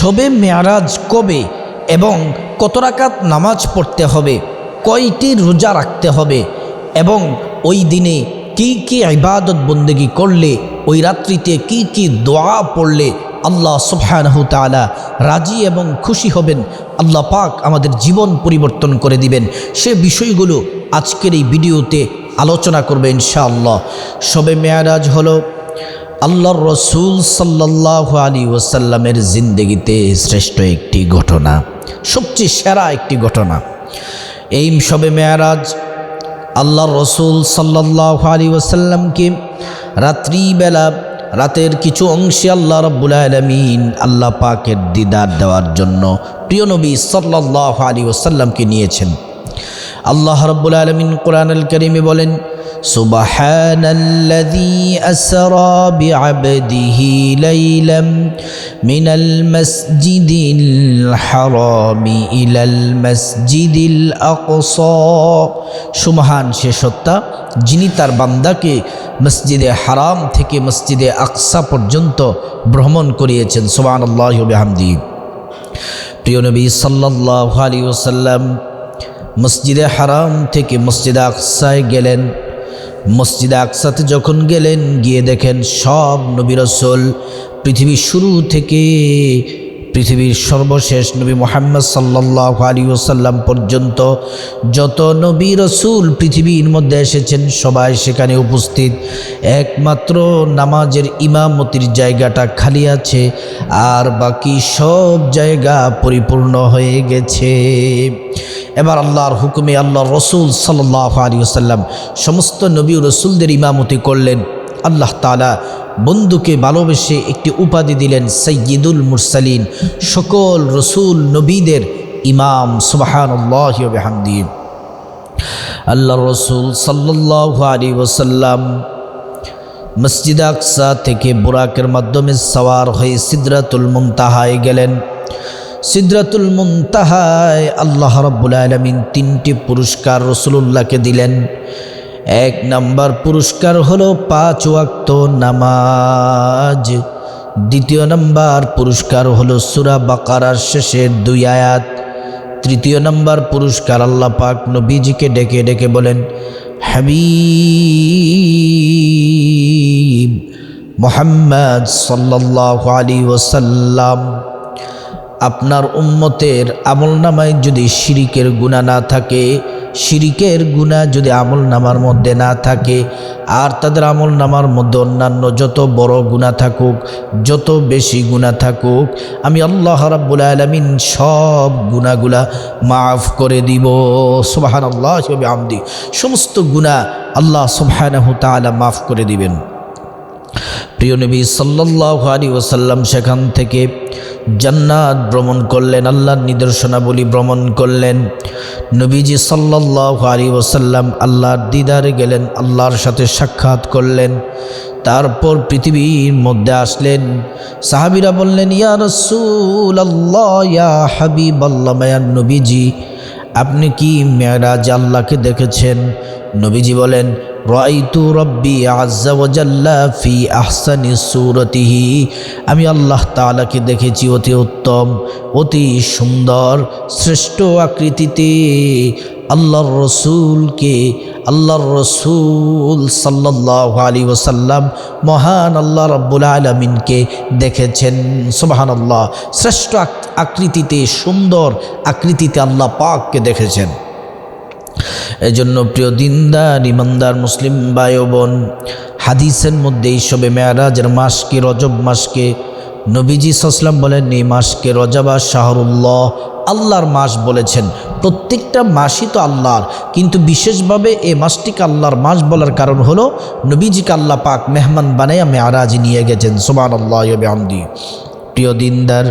শবে মেয়ারাজ কবে এবং কত রাকাত নামাজ পড়তে হবে, কয়টি রোজা রাখতে হবে এবং ওই দিনে কি কি ইবাদত বন্দেগি করলে, ওই রাত্রিতে কি কি দোয়া পড়লে আল্লাহ সুবহানাহু তাআলা রাজি এবং খুশি হবেন, আল্লাহ পাক আমাদের জীবন পরিবর্তন করে দিবেন। সে বিষয়গুলো আজকের এই ভিডিওতে আলোচনা করবে ইনশাআল্লাহ। শবে মেয়ারাজ হলো আল্লাহর রসুল সাল্লাহ আলী ওসাল্লামের জিন্দগিতে শ্রেষ্ঠ একটি ঘটনা, সবচেয়ে সেরা একটি ঘটনা। এই সবে মেয়ারাজ আল্লাহর রসুল সাল্লাহ আলী ওসাল্লামকে রাত্রিবেলা রাতের কিছু অংশে আল্লাহ রব্বুল আলমিন আল্লাহ পাকের দিদার দেওয়ার জন্য প্রিয় নবী সাল্লাহ আলী ওসাল্লামকে নিয়েছেন। আল্লাহ রব্বুল আলমিন কোরআনুল করিমে বলেন سبحان الذي أسرى بعبده ليلا من المسجد الحرام إلى المسجد الأقصى সুমহান সে সত্তা যিনি তার বান্দাকে মসজিদে হারাম থেকে মসজিদে আকসা পর্যন্ত ভ্রমণ করিয়েছেন সুবহান আল্লাহ হামদি প্রিয় নবী সাল্লাহ আলী ওসাল্লাম মসজিদে হারাম থেকে মসজিদে আকসায় গেলেন মসজিদে আকসাতে যখন গেলেন গিয়ে দেখেন সব নবী রসল পৃথিবীর শুরু থেকে পৃথিবীর সর্বশেষ নবী মোহাম্মদ সাল্লাহ আলী ওসাল্লাম পর্যন্ত যত নবী রসুল পৃথিবীর মধ্যে এসেছেন, সবাই সেখানে উপস্থিত। একমাত্র নামাজের ইমামতির জায়গাটা খালি আছে আর বাকি সব জায়গা পরিপূর্ণ হয়ে গেছে। এবার আল্লাহর হুকুমে আল্লাহ রসুল সাল্লাহ আলী আসাল্লাম সমস্ত নবী রসুলদের ইমামতি করলেন। আল্লাহ তালা বন্ধুকে ভালোবেসে একটি উপাধি দিলেন সৈয়দুল মুরসালিন, সকল রসুল নবীদের ইমাম সুবাহানহামদি আল্লাহ রসুল সাল্লাহ আলী ওসাল্লাম মসজিদ আকসা থেকে বুরাকের মাধ্যমে সওয়ার হয়ে সিদরাতুল মুমতাহায় গেলেন। সিদরাতুল মুনতাহায় আল্লাহ রব্বুল আলমিন তিনটি পুরস্কার রসুলুল্লাহকে দিলেন। এক নাম্বার পুরস্কার হলো পাঁচ ওয়াক্ত নামাজ। দ্বিতীয় নাম্বার পুরস্কার হলো সুরা বাকারার শেষের দুই আয়াত। তৃতীয় নাম্বার পুরস্কার আল্লাহ পাক নবীজিকে ডেকে ডেকে বলেন, হাবিব মোহাম্মদ সাল্লাহ আলী ওসাল্লাম আপনার উম্মতের আমল নামায় যদি শিরিকের গুণা না থাকে শিরিকের গুণা যদি আমল নামার মধ্যে না থাকে আর তাদের আমল নামার মধ্যে অন্যান্য যত বড় গুণা থাকুক যত বেশি গুণা থাকুক আমি আল্লাহ রাব্বুল আলমিন সব গুণাগুলা মাফ করে দিব সুবাহান আল্লাহ আমদি সমস্ত গুণা আল্লাহ সুবাহানাহ তালা মাফ করে দিবেন প্রিয় নবী সাল্লাহ আলী ওসাল্লাম সেখান থেকে জান্নাত ভ্রমণ করলেন, আল্লাহর নিদর্শনাবলী ভ্রমণ করলেন। নবীজি সাল্লাহ আলী ওসাল্লাম আল্লাহর দিদারে গেলেন, আল্লাহর সাথে সাক্ষাৎ করলেন। তারপর পৃথিবীর মধ্যে আসলেন। সাহাবিরা বললেন, ইয়া রসুল আল্লাহ ইয়া হাবিব আল্লাহ মায়ার নবীজি, আপনি কি মেয়ারাজ আল্লাহকে দেখেছেন? নবীজি বলেন রাইতু রব্বি আজ্জাওয়াজাল্লা ফি আহসানি সুরতিহি। আমি আল্লাহ তালাকে দেখেছি অতি উত্তম, অতি সুন্দর, শ্রেষ্ঠ আকৃতিতে। আল্লাহর রসুলকে, আল্লাহর রসুল সাল্লাহ আলী ওসাল্লাম মহান আল্লাহ রব্বুল আলমিনকে দেখেছেন। সুবাহান আল্লাহ শ্রেষ্ঠ আকৃতিতে, সুন্দর আকৃতিতে আল্লাহ পাককে দেখেছেন। এজন্য প্রিয় দিনদার, ইমানদার মুসলিম ভাই বোন হাদিসের মধ্যে এইসবে মেয়ারাজের মাসকে, রজব মাসকে নবীজি সাসলাম বলেন, এই মাসকে রজাবা শাহরুল্লাহ আল্লাহর মাস বলেছেন। প্রত্যেকটা মাসই তো আল্লাহর, কিন্তু বিশেষভাবে এ মাসটিকে আল্লাহর মাস বলার কারণ হলো নবীজিকে আল্লাহ পাক মেহমান বানাইয়া মেয়ারাজ নিয়ে গেছেন। সোমান আল্লাহ আমদি প্রিয় দিনদার,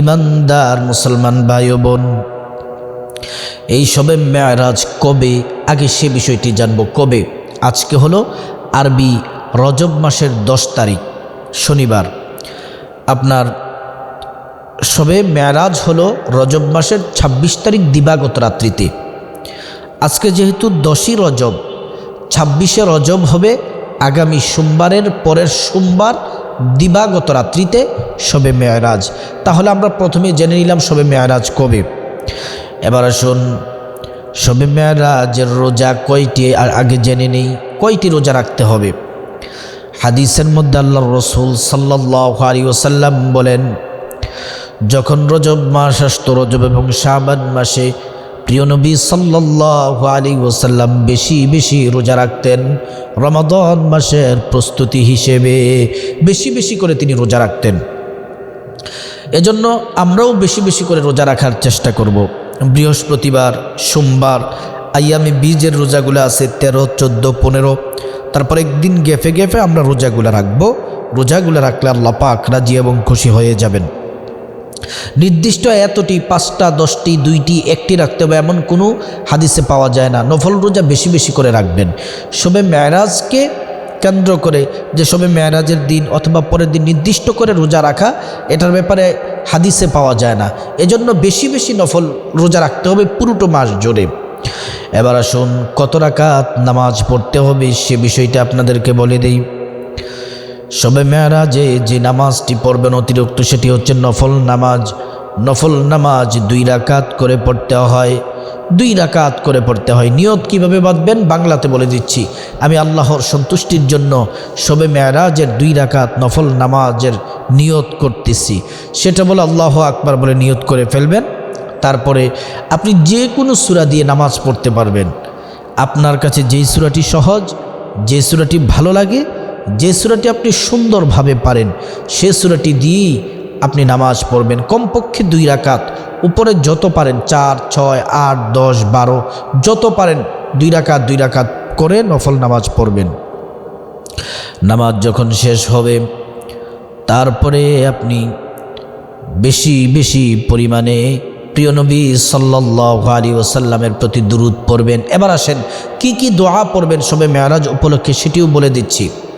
ইমানদার মুসলমান ভাই বোন এই সবে মেয়ারাজ কবে? আগে সে বিষয়টি জানব কবে? আজকে হলো আরবি রজব মাসের দশ তারিখ, শনিবার। আপনার সবে মেয়ারাজ হলো রজব মাসের ২৬ তারিখ দিবাগত রাত্রিতে। আজকে যেহেতু দশই রজব, ছাব্বিশে রজব হবে আগামী সোমবারের পরের সোমবার দিবাগত রাত্রিতে শবে মেয়ারাজ। তাহলে আমরা প্রথমে জেনে নিলাম শবে মেয়ারাজ কবে। এবার আসুন। শবে মেয়ারাজের রোজা কয়টি? আর আগে জেনে নেই, কয়টি রোজা রাখতে হবে? হাদিসের মধ্যে আল্লাহ রসুল সাল্লাহ আলী ওসাল্লাম বলেন, যখন রজব মাস আসতো, রজব এবং শাবান মাসে প্রিয় নবী সাল্লাহ আলী ওসাল্লাম বেশি বেশি রোজা রাখতেন। রমাদন মাসের প্রস্তুতি হিসেবে বেশি বেশি করে তিনি রোজা রাখতেন। এজন্য আমরাও বেশি বেশি করে রোজা রাখার চেষ্টা করব। বৃহস্পতিবার, সোমবার, আইয়ামি বীজের রোজাগুলো আছে তেরো, চোদ্দ, পনেরো। তারপর একদিন গেফে গেফে আমরা রোজাগুলো রাখব। রোজাগুলো রাখলে আল্লাহ পাক রাজি এবং খুশি হয়ে যাবেন। নির্দিষ্ট এতটি, পাঁচটা, দশটি, দুইটি, একটি রাখতে হবে এমন কোনো হাদিসে পাওয়া যায় না। নফল রোজা বেশি বেশি করে রাখবেন। শবে মেয়ারাজকে কেন্দ্র করে যে শবে মেয়ারাজের দিন অথবা পরের দিন নির্দিষ্ট করে রোজা রাখা, এটার ব্যাপারে হাদিসে পাওয়া যায় না। এজন্য বেশি বেশি নফল রোজা রাখতে হবে পুরোটো মাস জোরে। এবার আসুন, কত রাকাত নামাজ পড়তে হবে সে বিষয়টা আপনাদেরকে বলে দেই। সবে মেয়ারাজে যে নামাজটি পড়বেন অতিরিক্ত সেটি হচ্ছে নফল নামাজ। নফল নামাজ দুই রাকাত করে পড়তে হয়। দুই রাকাত করে পড়তে হয়। নিয়ত কীভাবে বাঁধবেন? বাংলাতে বলে দিচ্ছি, আমি আল্লাহর সন্তুষ্টির জন্য সবে মেয়ারাজের দুই রাকাত নফল নামাজের নিয়ত করতেছি। সেটা বলে আল্লাহ আকবার বলে নিয়ত করে ফেলবেন। তারপরে আপনি যে কোনো সুরা দিয়ে নামাজ পড়তে পারবেন। আপনার কাছে যেই সুরাটি সহজ, যে সুরাটি ভালো লাগে, যে সুরাটি আপনি সুন্দরভাবে পারেন, সে সুরাটি দিয়েই আপনি নামাজ পড়বেন কমপক্ষে দুই রাকাত। উপরে যত পারেন চার, ছয়, আট, দশ, বারো, যত পারেন দুই রাকাত দুই রাকাত করে নফল নামাজ পড়বেন। নামাজ যখন শেষ হবে, তারপরে আপনি বেশি বেশি পরিমাণে প্রিয় নবী সাল্লাহ আলী ওসাল্লামের প্রতি দুরুদ পড়বেন। এবার আসেন, কি কি দোয়া পড়বেন সবে মেয়ারাজ উপলক্ষে সেটিও বলে দিচ্ছি।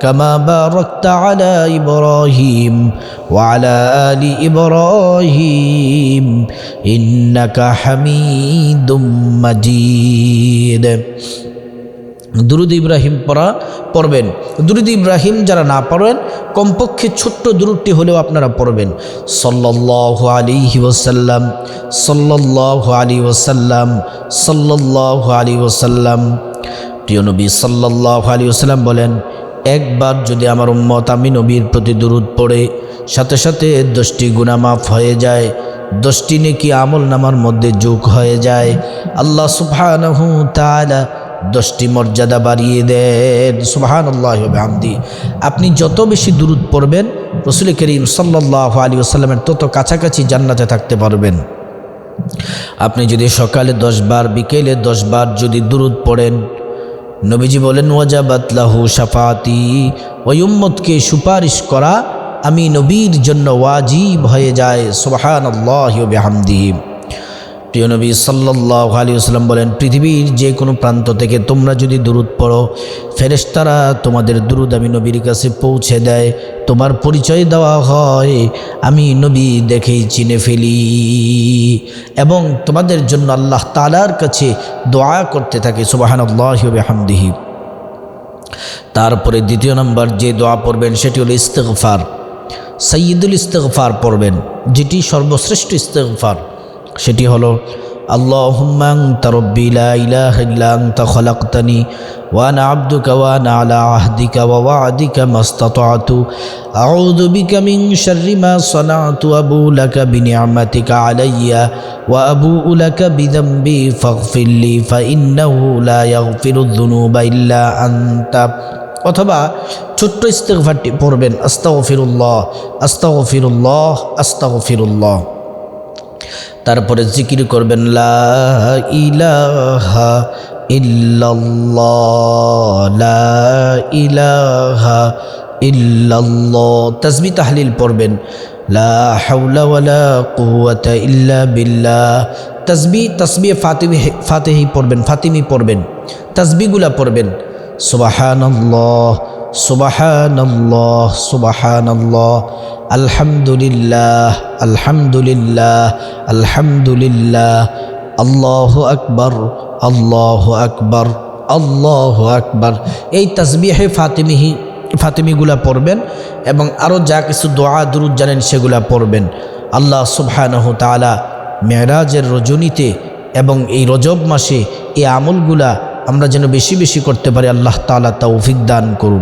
كما باركت على إبراهيم وعلى آل إبراهيم إنك حميد مجيد দুরুদ ইব্রাহিম পড়া পড়বেন দুরুদ ইব্রাহিম যারা না পড়েন কমপক্ষে ছোট্ট দুরুদটি হলেও আপনারা পড়বেন সল্লাহ আলী ওসাল্লাম সল্লাহ আলী ওসাল্লাম সল্লাহ আলী ওসাল্লাম প্রিয় নবী সাল্লাহ আলী ওসাল্লাম বলেন একবার যদি আমার উম্মত আমি নবীর প্রতি দুরুদ পড়ে, সাথে সাথে দশটি গুণা মাফ হয়ে যায়, দশটি নেকি আমল নামার মধ্যে যোগ হয়ে যায়, আল্লাহ সুবহানাহু তাআলা দশটি মর্যাদা বাড়িয়ে দেন। সুবাহান আল্লাহ আমদি আপনি যত বেশি দূরত পড়বেন, রসুল করিম সাল্লাহ আলী আসাল্লামের তত কাছাকাছি জান্নাতে থাকতে পারবেন। আপনি যদি সকালে দশ বার, বিকেলে দশ বার যদি দূরত পড়েন নবীজি বলেন ওয়াজাবাতলাহু সাফাতি ওই উম্মতকে সুপারিশ করা আমি নবীর জন্য ওয়াজিব হয়ে যায়। সোহান আল্লাহ বেহামদিহিম প্রিয় নবী সাল্লাহ আসলাম বলেন, পৃথিবীর যে কোনো প্রান্ত থেকে তোমরা যদি দূরত পড়ো, ফেরেশতারা তোমাদের দুরুদ আমি নবীর কাছে পৌঁছে দেয়, তোমার পরিচয় দেওয়া হয়, আমি নবী দেখেই চিনে ফেলি। এবং তোমাদের জন্য আল্লাহ তালার কাছে দোয়া করতে থাকে সুবাহান আল্লাহ হামদিহি তারপরে দ্বিতীয় নম্বর যে দোয়া পড়বেন, সেটি হলো ইস্তেগফার। সৈয়দুল ইস্তেগফার পড়বেন, যেটি সর্বশ্রেষ্ঠ ইস্তেগফার। সেটি হলো, আল্লাহুম্মাং তারব্বি লা ইলাহা ইল্লা আনতা খলাকতানি ওয়া আনা আবদুকা ওয়া আনা আলা আহদিকা ওয়া ওয়া'দিকা মাসতাতা'তু। আউযু বিকা মিন শাররি মা সানা'তু, আবু লাকা বিনি'মাতিকা আলাইয়া ওয়া আবু লাকা বিযামবি ফাগফির লি তারপরে জিকির করবেন, লা ইলাহা ইল্লাল্লাহ, লা ইলাহা তাহলিল পড়বেন, লা ওয়ালা তসবি ফাতিমি ফাতেহি পড়বেন, ফাতিমি পড়বেন, তসবিগুলা পড়বেন, সুবাহানাল্লাহ সুবাহানাল্লাহ সুবাহানাল্লাহ, আলহামদুলিল্লাহ আলহামদুলিল্লাহ আলহামদুলিল্লাহ, আল্লাহ আকবর আল্লাহ আকবর আল্লাহ আকবর। এই তসবিহে ফাতিমিহি, ফাতিমিগুলা পড়বেন এবং আরও যা কিছু দোয়া, দুরুদ জানেন সেগুলা পড়বেন। আল্লাহ সুবহানাহ তালা মেয়েরাজের রজনীতে এবং এই রজব মাসে এই আমলগুলা আমরা যেন বেশি বেশি করতে পারি, আল্লাহ তালা তৌফিক দান করুন।